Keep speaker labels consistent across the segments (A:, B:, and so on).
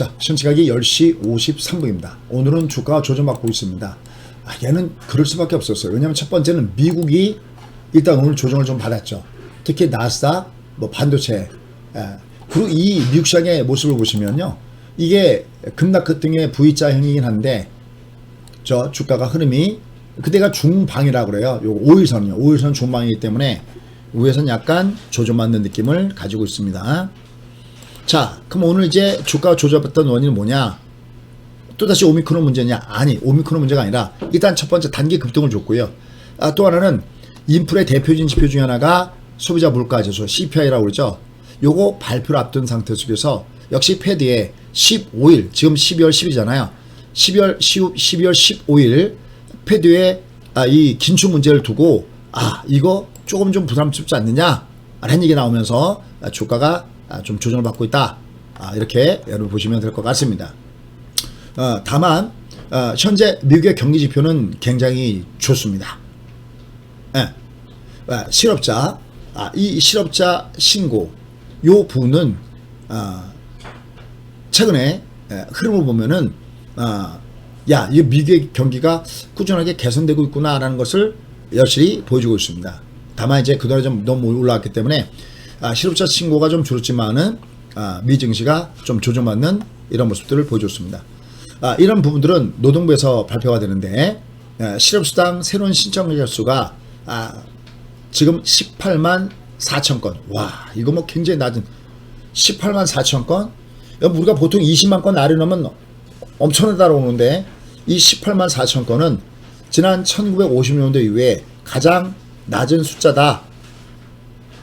A: 자, 현 시각이 10시 53분입니다. 오늘은 주가가 조정받고 있습니다. 아, 얘는 그럴 수밖에 없었어요. 왜냐하면 첫 번째는 미국이 일단 오늘 조정을 좀 받았죠. 특히 나스닥, 뭐 반도체, 예. 그리고 이 미국 시장의 모습을 보시면요. 이게 급락 등의 V자형이긴 한데 저 주가가 흐름이 그때가 중방이라고 그래요. 요 5일선이요. 5일선 중방이기 때문에 위에선 약간 조정받는 느낌을 가지고 있습니다. 자, 그럼 오늘 이제 주가가 조정받던 원인은 뭐냐? 또다시 오미크론 문제냐? 아니, 오미크론 문제가 아니라 일단 첫 번째 단기 급등을 줬고요. 아, 또 하나는 인플레 대표적인 지표 중에 하나가 소비자 물가 지수 CPI라고 그러죠. 요거 발표를 앞둔 상태 속에서 역시 패드에 15일, 지금 12월 10일이잖아요. 12월 12월 15일 패드에 아, 이 긴축 문제를 두고 아, 이거 조금 좀 부담스럽지 않느냐? 라는 얘기 나오면서 아, 주가가 아, 좀 조정을 받고 있다. 아, 이렇게 여러분 보시면 될 것 같습니다. 어, 다만 어, 현재 미국의 경기 지표는 굉장히 좋습니다. 예. 아, 실업자, 아, 이 실업자 신고 요 부분은 아, 최근에 예, 흐름을 보면은 아, 야, 이 미국의 경기가 꾸준하게 개선되고 있구나라는 것을 여실히 보여주고 있습니다. 다만 이제 그동안에 좀 너무 올라왔기 때문에 아, 실업자 신고가 좀 줄었지만은 아, 미 증시가 좀 조정받는 이런 모습들을 보여줬습니다. 아, 이런 부분들은 노동부에서 발표가 되는데 아, 실업수당 새로운 신청자 수가 아, 지금 18만 4천 건. 와, 이거 뭐 굉장히 낮은 18만 4천 건. 우리가 보통 20만 건 나르려면 엄청나다고 오는데 이 18만 4천 건은 지난 1950년대 이후에 가장 낮은 숫자다.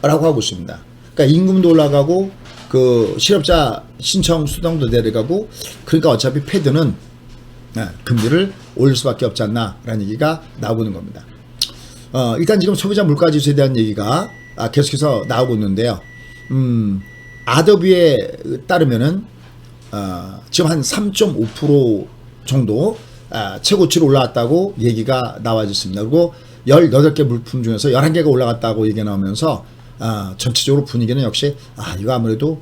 A: 라고 하고 있습니다. 그러니까 임금도 올라가고 그 실업자 신청 수당도 내려가고 그러니까 어차피 패드는 네, 금리를 올릴 수밖에 없지 않나라는 얘기가 나오고 있는 겁니다. 어, 일단 지금 소비자 물가 지수에 대한 얘기가 아, 계속해서 나오고 있는데요. 음, 아더비에 따르면은 어, 지금 한 3.5% 정도 아, 최고치로 올라왔다고 얘기가 나와졌습니다. 그리고 18개 물품 중에서 11개가 올라갔다고 얘기가 나오면서 아, 전체적으로 분위기는 역시 아, 이거 아무래도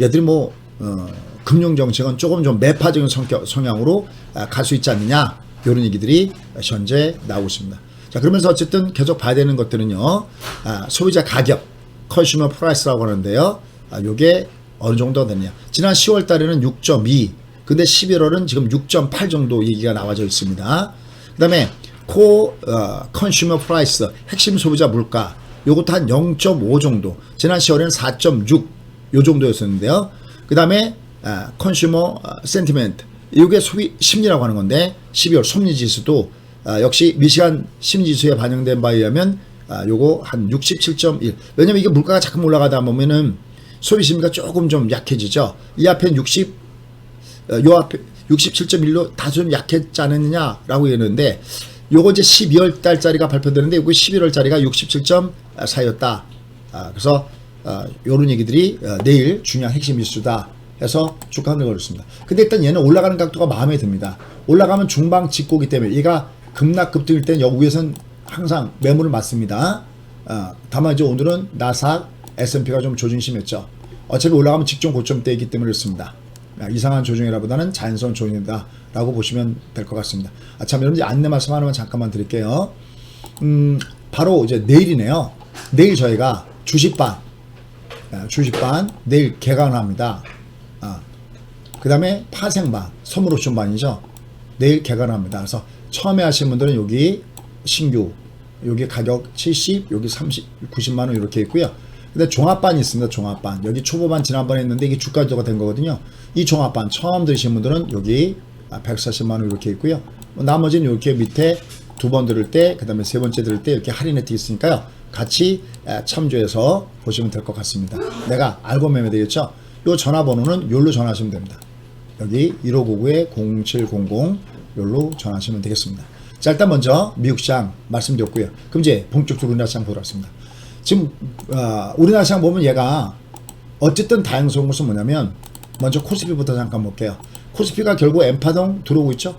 A: 얘들이 뭐 어, 금융 정책은 조금 좀 매파적인 성격 성향으로 아, 갈수 있지 않느냐 이런 얘기들이 현재 나오고 있습니다. 자 그러면서 어쨌든 계속 봐야 되는 것들은요 아, 소비자 가격 컨슈머 프라이스라고 하는데요. 아, 요게 어느 정도 됐냐? 지난 10월 달에는 6.2, 근데 11월은 지금 6.8 정도 얘기가 나와져 있습니다. 그 다음에 코 어, 컨슈머 프라이스 핵심 소비자 물가 요것도 한 0.5 정도. 지난 10월에는 4.6 요 정도였었는데요. 그 다음에 아, 컨슈머 센티멘트 이게 소비 심리라고 하는 건데 12월 소비 지수도 아, 역시 미시간 심리 지수에 반영된 바에 의하면 아, 요거 한 67.1. 왜냐면 이게 물가가 자꾸 올라가다 보면은 소비 심리가 조금 좀 약해지죠. 이 앞엔 60, 어, 요 앞에 67.1로 다소 좀 약했지 않았느냐라고 했는데 요거 이제 12월 달짜리가 발표되는데 요거 11월 짜리가 67.4였다. 아, 그래서 아, 요런 얘기들이 어, 내일 중요한 핵심 이슈다 해서 주가 흔들 걸었습니다. 근데 일단 얘는 올라가는 각도가 마음에 듭니다. 올라가면 중방 직고기 때문에 얘가 급락 급등일 땐 여기 위에선 항상 매물을 맞습니다. 아, 다만 이제 오늘은 나삭 S&P가 좀 조정이 심했죠. 어차피 올라가면 직전 고점대이기 때문에 그렇습니다. 아, 이상한 조정이라보다는 자연스러운 조정이다라고 보시면 될 것 같습니다. 아, 참, 여러분, 이제 안내 말씀 하나만 잠깐만 드릴게요. 음, 바로 이제 내일이네요. 내일 저희가 주식반, 아, 주식반, 내일 개강을 합니다. 아, 그 다음에 파생반, 선물 옵션반이죠. 내일 개강을 합니다. 그래서 처음에 하신 분들은 여기 신규, 여기 가격 70, 여기 30, 90만 원 이렇게 있고요. 근데 종합반이 있습니다. 종합반. 여기 초보반 지난번에 했는데 이게 주가 조가 된 거거든요. 이 종합반 처음 들으신 분들은 여기 140만 원 이렇게 있고요. 뭐 나머지는 이렇게 밑에 두 번 들을 때, 그 다음에 세 번째 들을 때 이렇게 할인 혜택이 있으니까요. 같이 에, 참조해서 보시면 될 것 같습니다. 내가 알고 매매 되겠죠? 요 전화번호는 요로 전화하시면 됩니다. 여기 1599-0700 요로 전화하시면 되겠습니다. 자, 일단 먼저 미국 시장 말씀드렸고요. 그럼 이제 본격적으로 우리나라 시장 보러 왔습니다. 지금 어, 우리나라 시장 보면 얘가 어쨌든 다양스러운 것은 뭐냐면 먼저 코스피부터 잠깐 볼게요. 코스피가 결국 엠파동 들어오고 있죠.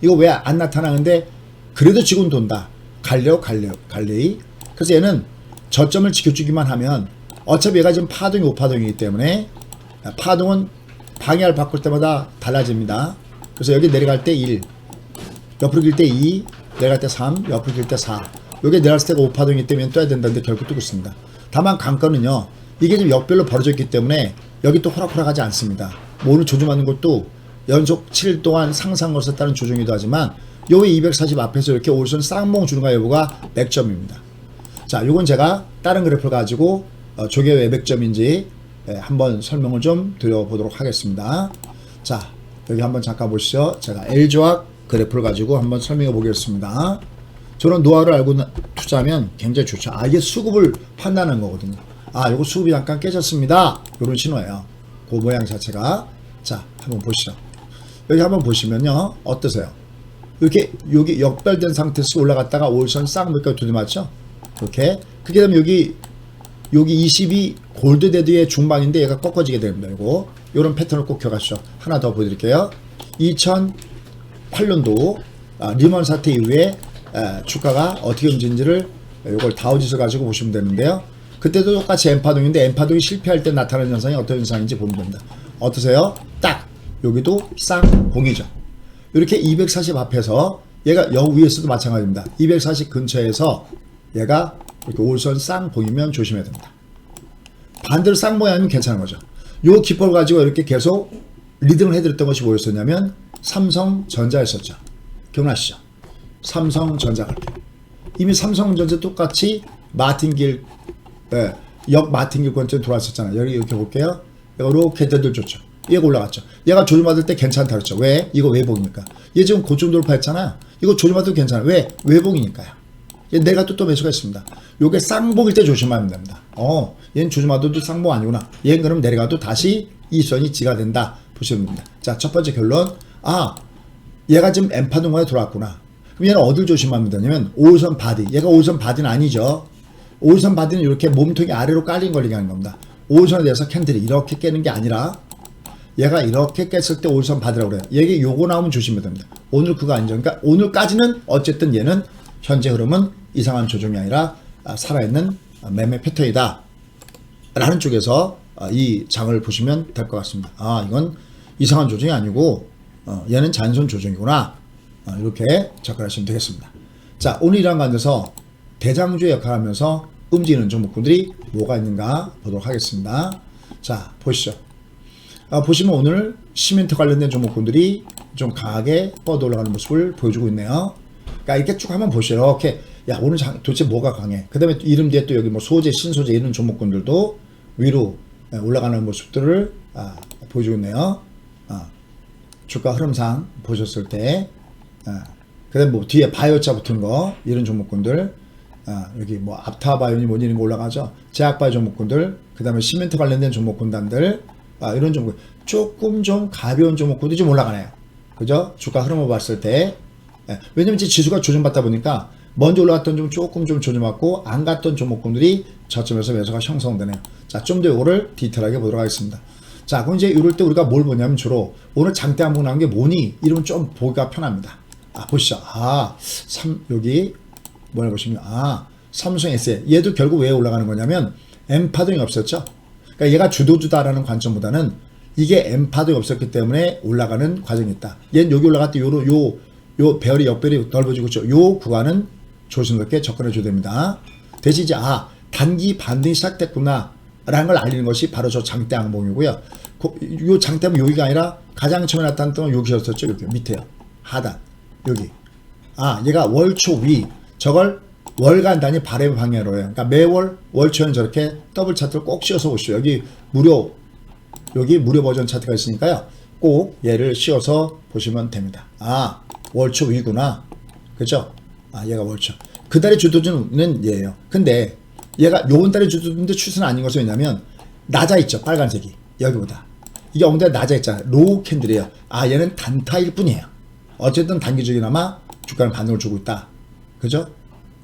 A: 이거 왜 안 나타나는데 그래도 지금 돈다. 갈려 갈려 갈레이. 그래서 얘는 저점을 지켜주기만 하면 어차피 얘가 지금 파동이 5파동이기 때문에 파동은 방향을 바꿀 때마다 달라집니다. 그래서 여기 내려갈 때 1, 옆으로 길 때 2, 내려갈 때 3, 옆으로 길 때 4. 요게 내려갈 때가 5파동이기 때문에 떠야 된다는데 결국 뜨고 있습니다. 다만 관건은요. 이게 지금 역별로 벌어져 있기 때문에 여기 또 호락호락하지 않습니다. 뭐 오늘 조정하는 것도 연속 7일 동안 상상을 썼다는 조정이기도 하지만 요게 240 앞에서 이렇게 올선 쌍봉 주는가 여부가 맥점입니다. 자, 요건 제가 다른 그래프를 가지고 어, 저게 왜 맥점인지 예, 한번 설명을 좀 드려보도록 하겠습니다. 자, 여기 한번 잠깐 보시죠. 제가 L조합 그래프를 가지고 한번 설명해 보겠습니다. 저런 노하우를 알고 나- 투자하면 굉장히 좋죠. 아, 이게 수급을 판단하는 거거든요. 아, 요거 수급이 잠깐 깨졌습니다. 요런 신호예요. 그 모양 자체가. 자, 한번 보시죠. 여기 한번 보시면요. 어떠세요? 이렇게 여기 역별된 상태에서 올라갔다가 올선 쌍물가 두드맞죠? 이렇게 그게 되면 여기 여기 20이 골드 데드의 중반인데 얘가 꺾어지게 됩니다. 이거 이런 패턴을 꼭 기억하시죠. 하나 더 보여드릴게요. 2008년도 아, 리먼 사태 이후에 아, 주가가 어떻게 움직인지를 이걸 다우지수 가지고 보시면 되는데요. 그때도 똑같이 엠파동인데 엠파동이 실패할 때 나타나는 현상이 어떤 현상인지 보면 됩니다. 어떠세요? 딱 여기도 쌍봉이죠. 이렇게 240 앞에서 얘가 여 위에서도 마찬가지입니다. 240 근처에서 얘가 이렇게 올선 쌍봉이면 조심해야 됩니다. 반대로 쌍봉이 아니면 괜찮은 거죠. 요 기법을 가지고 이렇게 계속 리딩을 해드렸던 것이 뭐였었냐면 삼성전자였었죠. 기억나시죠? 삼성전자 갈 때. 이미 삼성전자 똑같이 마틴길, 예, 역 마틴길 권점 들어왔었잖아요. 여기 이렇게 볼게요. 이렇게 대들 줬죠. 얘가 올라갔죠. 얘가 조심받을 때 괜찮다 그랬죠. 왜? 이거 외복이니까. 얘 지금 고점 돌파했잖아요. 이거 조심받아도 괜찮아요. 왜? 외복이니까요. 얘 내가 또또 매수가 있습니다. 요게 쌍복일 때 조심하면 됩니다. 어, 얘는 조심하도 쌍복 아니구나. 얘는 그럼 내려가도 다시 이 선이 지가 된다. 보시면 됩니다. 자, 첫 번째 결론. 아, 얘가 지금 엠파동화에 들어왔구나. 그럼 얘는 어딜 조심하면 되냐면 5선 바디. 얘가 5선 바디는 아니죠. 5선 바디는 이렇게 몸통이 아래로 깔린 걸 얘기하는 겁니다. 5선에 대해서 캔들이 이렇게 깨는 게 아니라 얘가 이렇게 깼을 때 5선 바디라고 그래요. 얘게 요거 나오면 조심해야 됩니다. 오늘 그거 아니죠. 그러니까 오늘까지는 어쨌든 얘는 현재 흐름은 이상한 조정이 아니라 아, 살아있는 아, 매매 패턴이다. 라는 쪽에서 아, 이 장을 보시면 될 것 같습니다. 아, 이건 이상한 조정이 아니고 어, 얘는 잔손 조정이구나. 어, 이렇게 접근하시면 되겠습니다. 자, 오늘 이런 관계에서 대장주의 역할을 하면서 움직이는 종목군들이 뭐가 있는가 보도록 하겠습니다. 자, 보시죠. 아, 보시면 오늘 시멘트 관련된 종목군들이 좀 강하게 뻗어 올라가는 모습을 보여주고 있네요. 그러니까 이렇게 쭉 한번 보시죠. 이렇게 야 오늘 장- 도대체 뭐가 강해? 그 다음에 또 이름 뒤에 또 여기 뭐 소재, 신소재 이런 종목군들도 위로 예, 올라가는 모습들을 아, 보여주고 있네요. 아, 주가 흐름상 보셨을 때, 아, 그다음 뭐 뒤에 바이오차 붙은 거 이런 종목군들, 아, 여기 뭐 앞타바이오니 뭐 이런 거 올라가죠. 제약바이오 종목군들, 그 다음에 시멘트 관련된 종목군단들, 아, 이런 종목 조금 좀 가벼운 종목군들이 좀 올라가네요. 그죠? 주가 흐름을 봤을 때, 예, 왜냐면 지수가 조정받다 보니까 먼저 올라갔던 좀 조금 좀 조정받고 안 갔던 종목군들이 저점에서 매수가 형성되네요. 자, 좀 더 이거를 디테일하게 보도록 하겠습니다. 자, 그럼 이제 이럴 때 우리가 뭘 보냐면 주로 오늘 장대 한번 나온 게 뭐니? 이러면 좀 보기가 편합니다. 아, 보시죠. 아, 삼, 여기 뭐라 보시면 아, 삼성 S 얘도 결국 왜 올라가는 거냐면 엠파동이 없었죠. 그러니까 얘가 주도주다라는 관점보다는 이게 엠파동이 없었기 때문에 올라가는 과정이 있다. 얘는 여기 때 요로 요, 요 배열이 역배열이 넓어지고 있죠. 요 구간은 조심스럽게 접근해 줘야 됩니다. 대신 아 단기 반등이 시작됐구나 라는 걸 알리는 것이 바로 저 장대 항봉이고요. 그- 요 장대는 여기가 아니라 가장 처음에 나타났던 건 여기였었죠. 여기 밑에요. 하단 여기. 아 얘가 월초 위 저걸 월간 단위 바램 방향으로 해요. 그러니까 매월 월초는 저렇게 더블 차트를 꼭 씌워서 보시죠. 여기 무료 여기 무료 버전 차트가 있으니까요. 꼭 얘를 씌워서 보시면 됩니다. 아, 월초 위구나. 그죠? 아, 얘가 월초. 그 달의 주도주는 얘예요. 근데 얘가 요번 달의 주도주인데 추세는 아닌 것은 왜냐면 낮아 있죠. 빨간색이. 여기보다. 이게 엉덩이 낮아 있잖아요. 로우 캔들이에요. 아, 얘는 단타일 뿐이에요. 어쨌든 단기적이나마 주가는 반등을 주고 있다. 그죠?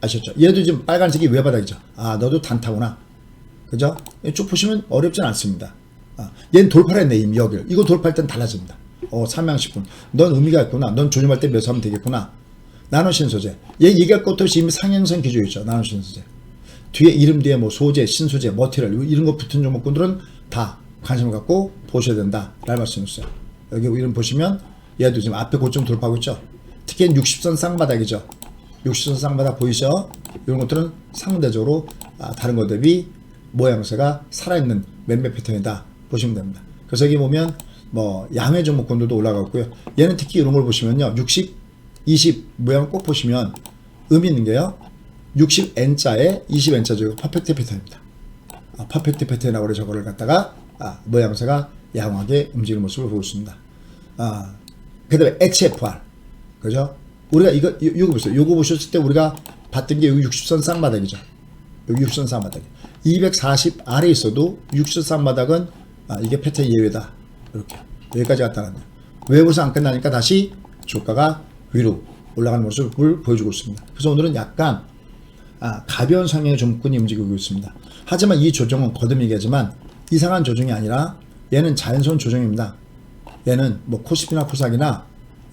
A: 아셨죠? 얘도 지금 빨간색이 외바닥이죠. 아, 너도 단타구나. 그죠? 쭉 보시면 어렵진 않습니다. 아, 얘는 돌파를 했네, 이미 여기를. 이거 돌파할 땐 달라집니다. 어, 삼양식품. 넌 의미가 있구나. 넌 조심할 때 매수하면 되겠구나. 나노신 소재. 얘 얘기할 것도 없이 이미 상향선 기조에 있죠. 나노신 소재. 뒤에 이름 뒤에 뭐 소재, 신소재, 머티리얼 이런 거 붙은 종목군들은 다 관심을 갖고 보셔야 된다 라는 말씀이었어요. 여기 이름 보시면 얘도 지금 앞에 고점 돌파하고 있죠. 특히 60선 쌍바닥이죠. 60선 쌍바닥 보이죠? 이런 것들은 상대적으로 아, 다른 것 대비 모양새가 살아있는 매매 패턴이다 보시면 됩니다. 그래서 여기 보면 뭐 양회 종목권들도 올라가고요. 얘는 특히 이런 걸 보시면요. 60, 20 모양 꼭 보시면 의미 있는 게요. 60N자에 20N자죠. 퍼펙트 패턴입니다. 아, 퍼펙트 패턴이라고 그래 저거를 갖다가 아, 모양새가 양호하게 움직이는 모습을 보였습니다. 아, 그 다음에 XFR. 그죠? 우리가 이거, 요- 요거 보세요. 요거 보셨을 때 우리가 봤던 게 여기 60선 쌍바닥이죠. 여기 60선 쌍바닥. 240 아래 있어도 60선 쌍바닥은 아, 이게 패턴 예외다. 이렇게. 여기까지 갔다 왔네. 외부에서 안 끝나니까 다시 주가가 위로 올라가는 모습을 보여주고 있습니다. 그래서 오늘은 약간 아, 가벼운 상향의 종목군이 움직이고 있습니다. 하지만 이 조정은 거듭 얘기하지만 이상한 조정이 아니라 얘는 자연스러운 조정입니다. 얘는 뭐 코스피나 코삭이나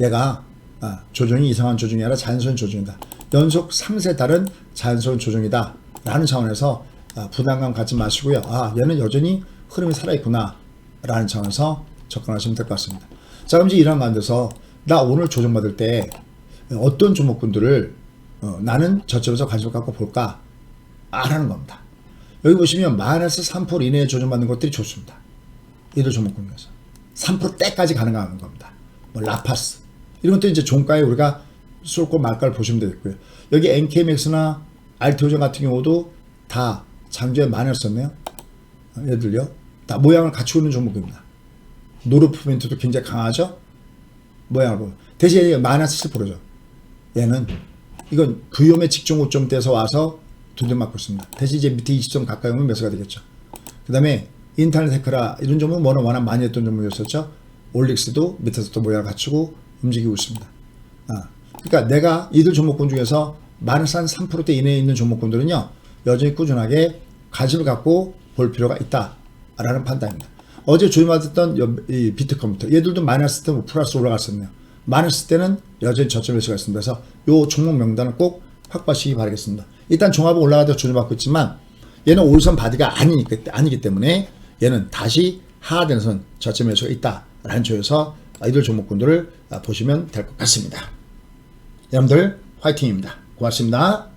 A: 얘가 아, 조정이 이상한 조정이 아니라 자연스러운 조정이다. 연속 3세 달은 자연스러운 조정이다. 라는 차원에서 아, 부담감 갖지 마시고요. 아, 얘는 여전히 흐름이 살아있구나. 라는 차원에서 접근하시면 될 것 같습니다. 자, 그럼 이제 이런 가운데서 나 오늘 조정받을 때 어떤 종목군들을 어, 나는 저점에서 관심을 갖고 볼까? 라는 겁니다. 여기 보시면 마이너스 3% 이내에 조정받는 것들이 좋습니다. 이들 종목군에서 3%대까지 가능한 겁니다. 뭐 라파스 이런 것도 이제 종가에 우리가 쏠고 말가를 보시면 되겠고요. 여기 NK맥스나 알티오전 같은 경우도 다 장주에 마이너스였네요. 얘들요. 다 모양을 갖추고 있는 종목입니다. 노르프 멘트도 굉장히 강하죠. 모양을 보면 대신 얘가 마이너스 7%죠. 얘는 이건 부염의 직전 고점대에서 와서 두들 맞고 있습니다. 대신 이제 밑에 20점 가까이 오면 매수가 되겠죠. 그 다음에 인터넷 해커라 이런 종목은 워낙 워낙 많이 했던 종목이었었죠. 올릭스도 밑에서 또 모양을 갖추고 움직이고 있습니다. 아, 그러니까 내가 이들 종목군 중에서 마이너스 한 3%대 이내에 있는 종목군들은요 여전히 꾸준하게 관심을 갖고 볼 필요가 있다라는 판단입니다. 어제 조임받았던 여- 이 비트 컴퓨터 얘들도 마이너스 때뭐 플러스 올라갔었네요. 마이너스 때는 여전히 저점 매수가 있습니다. 그래서 요 종목 명단을 꼭 확보하시기 바라겠습니다. 일단 종합은 올라가다 조정받고 있지만 얘는 올선 바디가 아니니까 아니기 때문에 얘는 다시 하하되는 선 저점 매수가 있다라는 조에서 이들 종목군들을 보시면 될 것 같습니다. 여러분들 화이팅입니다. 고맙습니다.